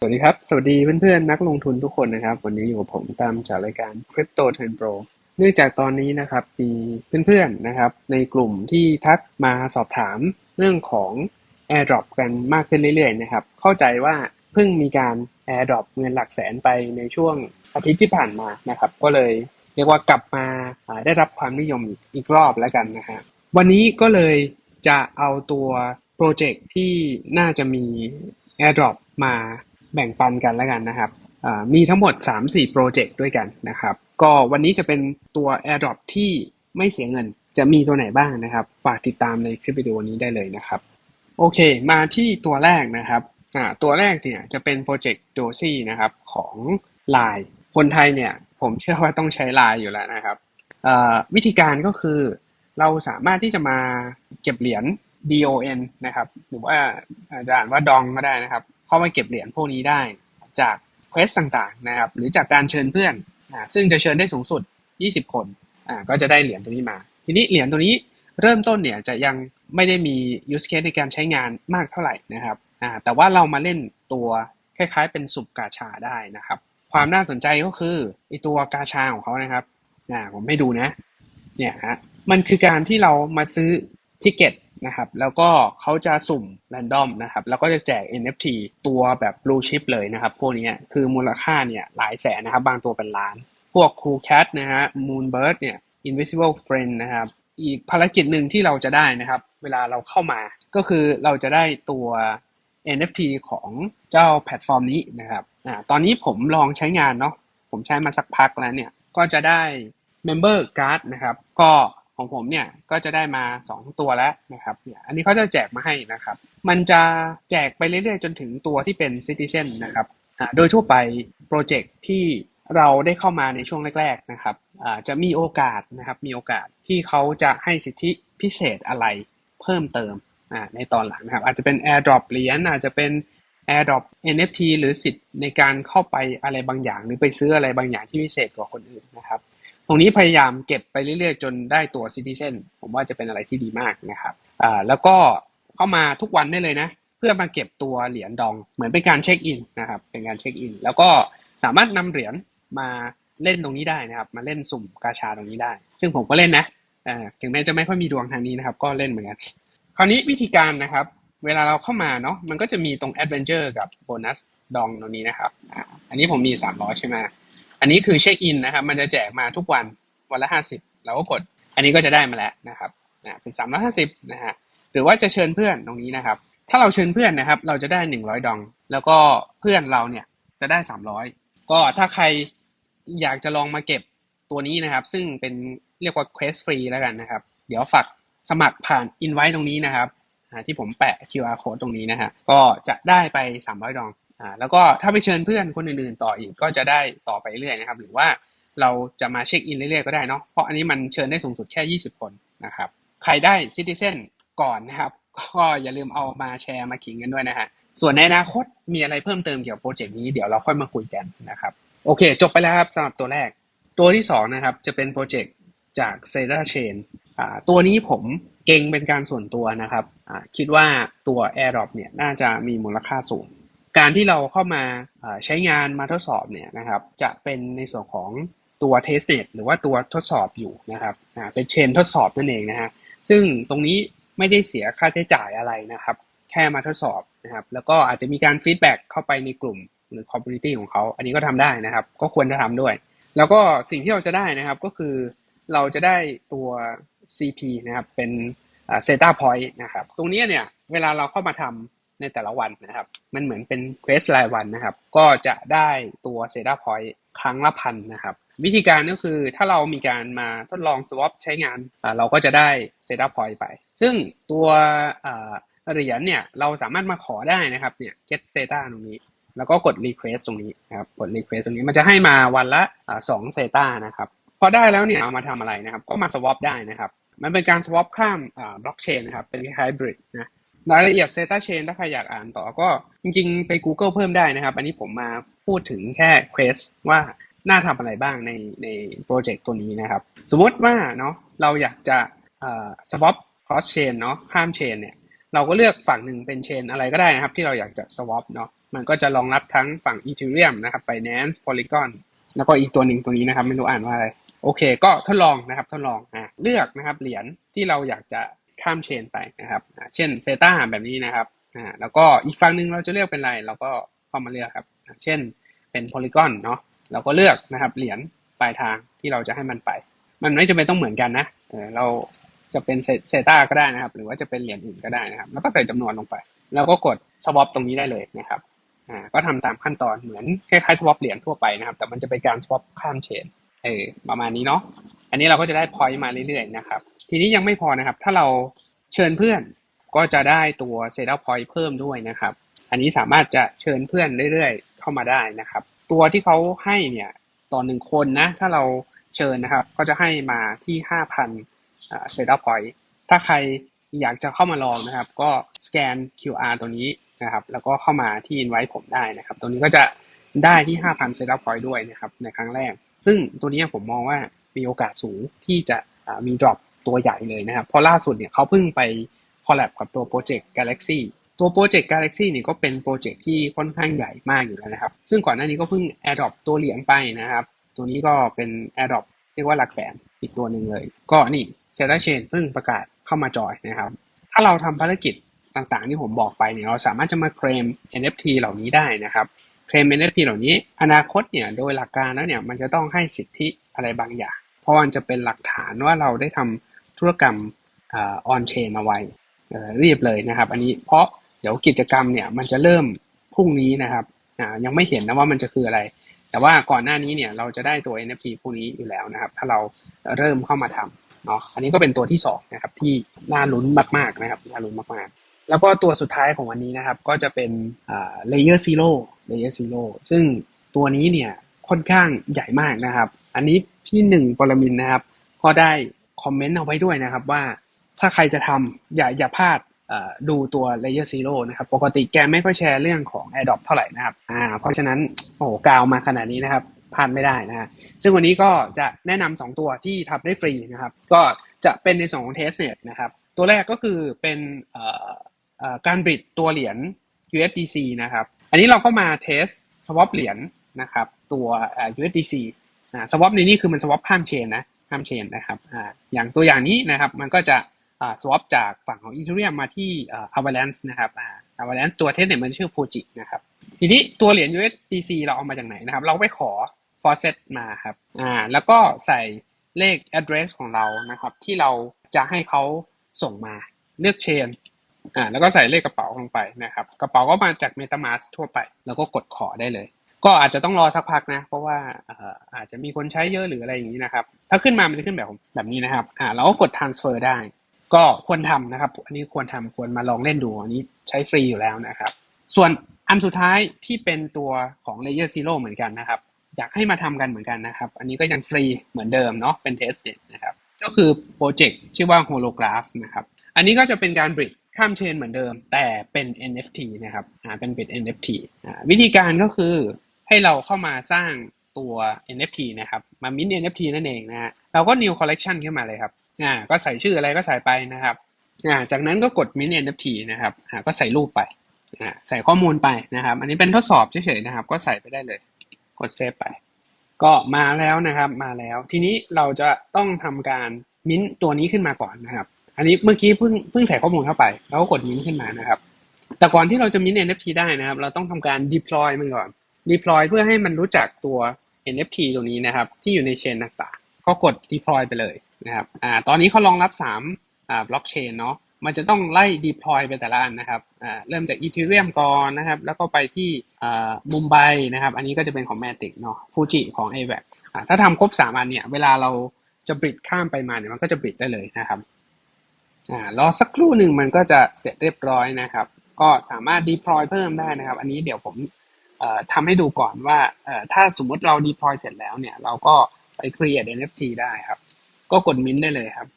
สวัสดีครับ สวัสดีเพื่อนๆ นักลงทุนทุกคนนะครับ วันนี้อยู่กับผมตามจากรายการ Crypto Trend Pro เนื่องจากตอนนี้นะครับมีเพื่อนๆนะครับ ในกลุ่มที่ทักมาสอบถามเรื่องของ AirDrop กันมากขึ้นเรื่อยๆนะครับ เข้าใจว่าเพิ่งมีการ AirDrop เงินหลักแสนไปในช่วงอาทิตย์ที่ผ่านมานะครับ ก็เลยเรียกว่ากลับมาอ่าได้รับความนิยมอีกรอบแล้วกันนะฮะวันนี้ก็เลยจะเอาตัวโปรเจกต์ที่น่าจะมี AirDrop มา แบ่งปันกันแล้วกันนะครับมีทั้งหมด 3-4 โปรเจกต์ด้วยกันนะครับ ก็วันนี้จะเป็นตัว AirDrop ที่ไม่เสียเงิน จะมีตัวไหนบ้างนะครับ ฝากติดตามในคลิปวิดีโอนี้ได้เลยนะครับ โอเค มาที่ตัวแรกนะครับตัวแรกเนี่ยจะเป็นโปรเจกต์โดซี่นะครับของ Line คนไทยเนี่ยผมเชื่อว่าต้องใช้ Line อยู่แล้วนะครับ วิธีการก็คือเราสามารถที่จะมาเก็บเหรียญ DON นะครับ หรือว่าอาจจะอ่านว่าดองก็ได้นะครับ เข้ามาเก็บเหรียญพวกนี้ได้จากเควสต่างๆนะครับหรือจากการเชิญเพื่อนอ่าซึ่งจะเชิญได้สูงสุด 20 คนอ่าก็จะได้เหรียญตัวนี้มา ทีนี้เหรียญตัวนี้เริ่มต้นเนี่ยจะยังไม่ได้มี use case ในการใช้งานมากเท่าไหร่นะครับอ่าแต่ว่าเรามาเล่นตัวคล้ายๆ เป็นสุบกาชาได้นะครับ ความน่าสนใจก็คือไอตัวกาชาของเขานะครับอ่าผมให้ดูนะเนี่ยฮะมันคือการที่เรามาซื้อทิเก็ต นะครับ แล้วก็เขาจะสุ่มแรนดอมนะครับ แล้วก็จะแจก NFT ตัวแบบ blue chip เลยนะครับ พวกนี้คือมูลค่าเนี่ยหลายแสนนะครับ บางตัวเป็นล้าน พวก Cool Cat นะฮะ Moonbird เนี่ย Invisible Friend นะครับ อีกภารกิจหนึ่งที่เราจะได้นะครับ เวลาเราเข้ามา ก็คือเราจะได้ตัว NFT ของเจ้าแพลตฟอร์มนี้นะครับอ่าตอนนี้ผมลองใช้งานเนาะ ผมใช้มาสักพักแล้วเนี่ย ก็จะได้ Member Card นะครับ ก็ ของผมเนี่ยก็จะได้มา 2 ตัวแล้วนะครับเนี่ยอันนี้เขาจะแจกมาให้นะครับ มันจะแจกไปเรื่อยๆ จนถึงตัวที่เป็น Citizen นะครับอ่าโดยทั่วไปโปรเจกต์ที่เราได้เข้ามาในช่วงแรกๆนะครับอ่าจะมีโอกาสนะครับมีโอกาสที่เขาจะให้สิทธิพิเศษอะไรเพิ่มเติมอ่าในตอนหลังนะครับ อาจจะเป็น AirDrop เหรียญอาจจะเป็น AirDrop NFT หรือสิทธิ์ในการเข้าไปอะไรบางอย่าง หรือไปซื้ออะไรบางอย่างที่พิเศษกว่าคนอื่นนะครับ ตรงนี้พยายามเก็บไปเรื่อยๆ จนได้ตัว Citizen ผมว่าจะเป็นอะไรที่ดีมากนะครับอ่าแล้วก็เข้ามาทุกวันได้เลยนะ เพื่อมาเก็บตัวเหรียญดอง เหมือนเป็นการเช็คอินนะครับเป็นการเช็คอิน แล้วก็สามารถนำเหรียญมาเล่นตรงนี้ได้นะครับ มาเล่นสุ่มกาชาตรงนี้ได้ ซึ่งผมก็เล่นนะอ่าถึงแม้จะไม่ค่อยมีดวงทางนี้นะครับ ก็เล่นเหมือนกันคราวนี้วิธีการนะครับ เวลาเราเข้ามาเนาะมันก็จะมีตรง Adventure กับโบนัสดองตรงนี้นะครับอันนี้ผมมี 300 ใช่ไหม อันนี้คือเช็คอินนะครับ มันจะแจกมาทุกวันวันละ50เราก็กด อันนี้ก็จะได้มาแล้วนะครับอ่าเป็น350นะฮะหรือว่าจะเชิญเพื่อนตรงนี้นะครับ ถ้าเราเชิญเพื่อนนะครับ เราจะได้100ดอง แล้วก็เพื่อนเราเนี่ยจะได้300ก็ถ้าใครอยากจะลองมาเก็บตัวนี้นะครับ ซึ่งเป็นเรียกว่า Quest ฟรีแล้วกันนะครับ เดี๋ยวฝากสมัครผ่าน Invite ตรงนี้นะครับที่ผมแปะ QR code ตรงนี้นะฮะก็จะได้ไป 300 ดอง อ่าแล้วก็ถ้าไปเชิญเพื่อนคนอื่นๆ ต่ออีกก็จะได้ต่อไปเรื่อยนะครับ หรือว่าเราจะมาเช็คอินเรื่อยๆก็ได้เนาะเพราะอันนี้มันเชิญได้สูงสุดแค่ 20 คนนะครับใครได้ Citizen ก่อนนะครับ ก็อย่าลืมเอามาแชร์มาขิงกันด้วยนะฮะส่วนในอนาคตมีอะไรเพิ่มเติมเกี่ยวกับโปรเจกต์นี้เดี๋ยวเราค่อยมาคุยกันนะครับโอเค จบไปแล้วครับสำหรับตัวแรก ตัวที่สองนะครับจะเป็นโปรเจกต์จาก z e t a Chain อ่าตัวนี้ผมเก่งเป็นการส่วนตัวนะครับอ่าคิดว่าตัว AirDrop เนี่ยน่าจะมีมูลค่าสูง การที่เราเข้ามาใช้งานมาทดสอบเนี่ยนะครับ จะเป็นในส่วนของตัว testnet หรือว่าตัวทดสอบอยู่นะครับเป็นเชนทดสอบนั่นเองนะฮะซึ่งตรงนี้ไม่ได้เสียค่าใช้จ่ายอะไรนะครับ แค่มาทดสอบนะครับ แล้วก็อาจจะมีการฟีดแบ็กเข้าไปในกลุ่มหรือคอมมูนิตี้ของเขา อันนี้ก็ทำได้นะครับ ก็ควรจะทำด้วย แล้วก็สิ่งที่เราจะได้นะครับก็คือเราจะได้ตัว CP นะครับเป็นอ่า Zeta Point นะครับ ตรงนี้เนี่ยเวลาเราเข้ามาทำ ในแต่ละวันนะครับ มันเหมือนเป็น Quest รายวันนะครับ ก็จะได้ตัว Zeta Point ครั้งละพันนะครับ วิธีการก็คือถ้าเรามีการมาทดลอง swap ใช้งาน เราก็จะได้ Zeta Point ไป ซึ่งตัวเหรียญเนี่ยเราสามารถมาขอได้นะครับเนี่ย get Zeta ตรงนี้ แล้วก็กด request ตรงนี้นะครับกด request ตรงนี้มันจะให้มาวันละสองเซตานะครับพอได้แล้วเนี่ยเอามาทำอะไรนะครับ ก็มา swap ได้นะครับ มันเป็นการ swap ข้ามอ่า blockchain นะครับเป็นคล้ายๆ bridge นะ รายละเอียด Zeta Chain ถ้าใครอยากอ่านต่อก็จริง ๆ ไป Google เพิ่มได้นะครับ อันนี้ผมมาพูดถึงแค่ Quest ว่าน่าทำอะไรบ้างในในโปรเจกต์ตัวนี้นะครับ สมมติว่าเนาะเราอยากจะอ่า swap cross chain เนาะข้าม chain เนี่ยเราก็เลือกฝั่งหนึ่งเป็นเชนอะไรก็ได้นะครับ ที่เราอยากจะ swap เนาะมันก็จะรองรับทั้งฝั่ง Ethereum นะครับ Binance Polygon แล้วก็อีกตัวหนึ่งตัวนี้นะครับ ไม่รู้อ่านว่าอะไร โอเค ก็ทดลองนะครับ ทดลองอะเลือกนะครับเหรียญที่เราอยากจะ ข้ามเชนไปนะครับ เช่นเซตาแบบนี้นะครับอ่าแล้วก็อีกฝั่งหนึ่งเราจะเลือกเป็นอะไรเราก็เข้ามาเลือกครับ เช่นเป็น Polygon เนาะเราก็เลือกนะครับเหรียญปลายทางที่เราจะให้มันไป มันไม่จำเป็นต้องเหมือนกันนะเราจะเป็นเซตาก็ได้นะครับ หรือว่าจะเป็นเหรียญอื่นก็ได้นะครับ แล้วก็ใส่จำนวนลงไป แล้วก็กด swap ตรงนี้ได้เลยนะครับอ่าก็ทำตามขั้นตอนเหมือนคล้ายๆ swap เหรียญทั่วไปนะครับ แต่มันจะเป็นการ swap ข้ามเชนเออประมาณนี้เนาะอันนี้เราก็จะได้ point มาเรื่อยๆนะครับ ทีนี้ยังไม่พอนะครับ ถ้าเราเชิญเพื่อนก็จะได้ตัว setup point เพิ่มด้วยนะครับ อันนี้สามารถจะเชิญเพื่อนเรื่อยๆ เข้ามาได้นะครับ ตัวที่เขาให้เนี่ยต่อหนึ่งคนนะ ถ้าเราเชิญนะครับ ก็จะให้มาที่ 5,000อ่า setup point ถ้าใครอยากจะเข้ามาลองนะครับ ก็สแกน QR ตัวนี้นะครับ แล้วก็เข้ามาที่ invite ผมได้นะครับ ตัวนี้ก็จะได้ที่ 5,000 setup point ด้วยนะครับในครั้งแรก ซึ่งตัวนี้ผมมองว่ามีโอกาสสูงที่จะมี drop ตัวใหญ่เลยนะครับเพราะล่าสุดเนี่ยเขาเพิ่งไป collab กับตัว Project Galaxy ตัว Project Galaxy เนี่ยก็เป็นโปรเจกต์ที่ค่อนข้างใหญ่มากอยู่แล้วนะครับ ซึ่งก่อนหน้านี้ก็เพิ่ง a d o p ตัวเหรียญไปนะครับ ตัวนี้ก็เป็น a d o p เรียกว่าหลักแสนอีกตัวหนึ่งเลย ก็นี่ s e t a Chain เพิ่งประกาศเข้ามาจอยนะครับ ถ้าเราทำภารกิจต่างๆ ที่ผมบอกไปเนี่ยเราสามารถจะมาเคลม NFT เหล่านี้ได้นะครับ เคลม NFT เหล่านี้ อนาคตเนี่ยโดยหลักการแล้วเนี่ยมันจะต้องให้สิทธิอะไรบางอย่าง เพราะมันจะเป็นหลักฐานว่าเราได้ทำ ธุรกรรมออนเชนเอาไว้เรีบเลยนะครับ อันนี้เพราะเดี๋ยวกิจกรรมเนี่ยมันจะเริ่มพรุ่งนี้นะครับยังไม่เห็นนะว่ามันจะคืออะไร แต่ว่าก่อนหน้านี้เนี่ยเราจะได้ตัว NFT พวกนี้อยู่แล้วนะครับ ถ้าเราเริ่มเข้ามาทำเนาะอันนี้ก็เป็นตัวที่สองนะครับที่น่าลุ้นมากๆนะครับน่าลุ้นมากๆ แล้วก็ตัวสุดท้ายของวันนี้นะครับ ก็จะเป็นอ่า layer zero layer zero ซึ่งตัวนี้เนี่ยค่อนข้างใหญ่มากนะครับ อันนี้พี่หนึ่งปรมินนะครับ ก็ได้ คอมเมนต์เอาไว้ด้วยนะครับว่าถ้าใครจะทำอย่าอย่าพลาดดูตัว Layer Zero นะครับ ปกติแกไม่ค่อยแชร์เรื่องของ AirDrop เท่าไหร่นะครับอ่าเพราะฉะนั้นโอ้โหกาวมาขนาดนี้นะครับพลาดไม่ได้นะฮะซึ่งวันนี้ก็จะแนะนำสองตัวที่ทำได้ฟรีนะครับ ก็จะเป็นในส่วนของ Testnet นะครับ ตัวแรกก็คือเป็นการบิดตัวเหรียญ USDC นะครับ อันนี้เราก็มาเทส swap เหรียญนะครับ ตัว USDC อ่า swap ในนี้คือมัน swap ข้ามเชนนะ ข้ามเชนนะครับออย่างตัวอย่างนี้นะครับมันก็จะ swap จากฝั่งของ Ethereum มาที่อา Avalanche นะครับอา Avalanche ตัวเทสเนี่ยมันชื่อ Fuji นะครับ ทีนี้ตัวเหรียญ USDC เราเอามาจากไหนนะครับ เราไปขอ faucet มาครับ อ่า แล้วก็ใส่เลข address ของเรานะครับ ที่เราจะให้เขาส่งมาเลือกเชนอ่าแล้วก็ใส่เลขกระเป๋าลงไปนะครับ กระเป๋าก็มาจาก MetaMask ทั่วไป แล้วก็กดขอได้เลย ก็อาจจะต้องรอสักพักนะ เพราะว่าอาจจะมีคนใช้เยอะหรืออะไรอย่างนี้นะครับ ถ้าขึ้นมามันจะขึ้นแบบแบบนี้นะครับ อ่าเราก็กด transfer ได้ ก็ควรทำนะครับ อันนี้ควรทำควรมาลองเล่นดู อันนี้ใช้ฟรีอยู่แล้วนะครับ ส่วนอันสุดท้ายที่เป็นตัวของ Layer Zero เหมือนกันนะครับ อยากให้มาทำกันเหมือนกันนะครับ อันนี้ก็ยังฟรีเหมือนเดิมเนาะ เป็น tested นะครับ ก็คือโปรเจกต์ชื่อว่า Holograph นะครับ อันนี้ก็จะเป็นการบริดข้ามเชนเหมือนเดิม แต่เป็น NFT นะครับ อ่า เป็นบิด NFT อ่า วิธีการก็คือให้เราเข้ามาสร้าง ตัว NFT นะครับ มา mint NFT นั่นเองนะฮะเราก็ new collection ขึ้นมาเลยครับอ่าก็ใส่ชื่ออะไรก็ใส่ไปนะครับอ่าจากนั้นก็กด mint NFT นะครับอ่าก็ใส่รูปไปอ่าใส่ข้อมูลไปนะครับ อันนี้เป็นทดสอบเฉยๆนะครับ ก็ใส่ไปได้เลย กดเซฟไป ก็มาแล้วนะครับ มาแล้ว ทีนี้เราจะต้องทำการมิ้นตัวนี้ขึ้นมาก่อนนะครับ อันนี้เมื่อกี้เพิ่งเพิ่งใส่ข้อมูลเข้าไป แล้วก็กดมิ้นขึ้นมานะครับ แต่ก่อนที่เราจะมิ้น NFT ได้นะครับ เราต้องทำการ deploy มันก่อน deploy เพื่อให้มันรู้จักตัว NFT ตัวนี้นะครับ ที่อยู่ในเชนต่างๆ ก็กด deploy ไปเลยนะครับอ่าตอนนี้เขารองรับ3อ่า blockchain เนาะมันจะต้องไล่ deploy ไปแต่ละอันนะครับอ่าเริ่มจาก Ethereum ก่อนนะครับ แล้วก็ไปที่อ่ามุมไบนะครับ อันนี้ก็จะเป็นของ Matic เนาะ Fuji ของ AVAX อ่าถ้าทำครบ 3 อันเนี่ย เวลาเราจะบิดข้ามไปมาเนี่ย มันก็จะบิดได้เลยนะครับอ่ารอสักครู่หนึ่งมันก็จะเสร็จเรียบร้อยนะครับ ก็สามารถ deploy เพิ่มได้นะครับ อันนี้เดี๋ยวผม ทำให้ดูก่อนว่าถ้าสมมุติเรา deploy เสร็จแล้วเนี่ย เราก็ไป create NFT ได้ครับ ก็กด mint ได้เลยครับ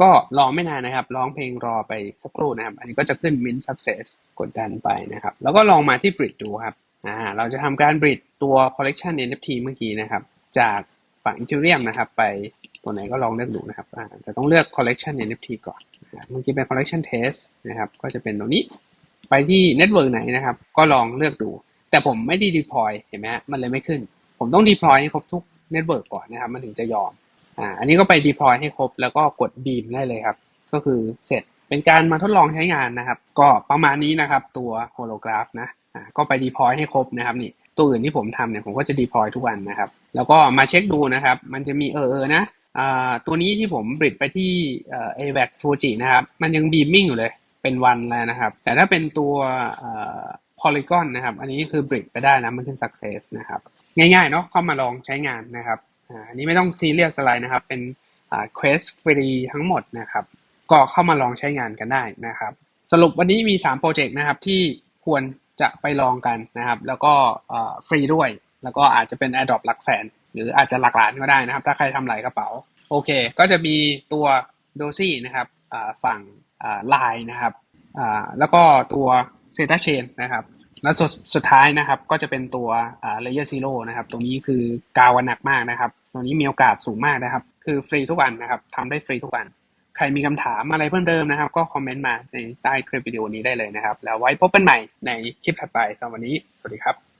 ก็รอไม่นานนะครับ ร้องเพลงรอไปสักครู่นะครับ อันนี้ก็จะขึ้น mint success กดดันไปนะครับ แล้วก็ลองมาที่ bridge ดูครับอ่าเราจะทำการ bridge ตัว collection NFT เมื่อกี้นะครับ จากฝั่ง Ethereum นะครับ ไปตัวไหนก็ลองเลือกดูนะครับอ่าแต่ต้องเลือก collection NFT ก่อน เมื่อกี้เป็น collection test นะครับ ก็จะเป็นตรงนี้ ไปที่เน็ตเวิร์กไหนนะครับ ก็ลองเลือกดู แต่ผมไม่ได้ deploy เห็นไหมฮะมันเลยไม่ขึ้น ผมต้อง deploy ให้ครบทุกเน็ตเวิร์กก่อนนะครับ มันถึงจะยอมอ่าอันนี้ก็ไป deploy ให้ครบแล้วก็กด beam ได้เลยครับ ก็คือเสร็จเป็นการมาทดลองใช้งานนะครับ ก็ประมาณนี้นะครับ ตัว holograph นะอ่าก็ไป deploy ให้ครบนะครับนี่ตัวอื่นที่ผมทำเนี่ยผมก็จะ deploy ทุกวันนะครับ แล้วก็มาเช็คดูนะครับ มันจะมีเออเออนะอ่าตัวนี้ที่ผมบริดไปที่เอ่อ AVAX Fuji นะครับ มันยัง beaming อยู่เลย เป็นวันแล้วนะครับ แต่ถ้าเป็นตัวเอ่อ Polygon นะครับ อันนี้คือบริดไปได้นะ มันขึ้น success นะครับ ง่ายๆเนาะเข้ามาลองใช้งานนะครับอันนี้ไม่ต้องซีเรียสอะไรนะครับ เป็นอ่า quest ฟรีทั้งหมดนะครับ ก็เข้ามาลองใช้งานกันได้นะครับ สรุปวันนี้มี 3 โปรเจกต์นะครับที่ควรจะไปลองกันนะครับ แล้วก็ฟรีด้วย แล้วก็อาจจะเป็น a d o p หลักแสน หรืออาจจะหลักล้านก็ได้นะครับ ถ้าใครทำหลายกระเป๋า โอเค ก็จะมีตัวโดซี่นะครับ ฝั่งไลน์นะครับแล้วก็ตัวเซต a เชนนะครับแล้วสุดสุดท้ายนะครับก็จะเป็นตัวอ่า Layer Zero นะครับตรงนี้คือกาวหนักมากนะครับตรงนี้มีโอกาสสูงมากนะครับ คือฟรีทุกวันนะครับทำได้ฟรีทุกวันใครมีคำถามอะไรเพิ่มเติมนะครับ ก็คอมเมนต์มาในใต้คลิปวิดีโอนี้ได้เลยนะครับ แล้วไว้พบกันใหม่ในคลิปถัดไปสำหรับวันนี้ สวัสดีครับ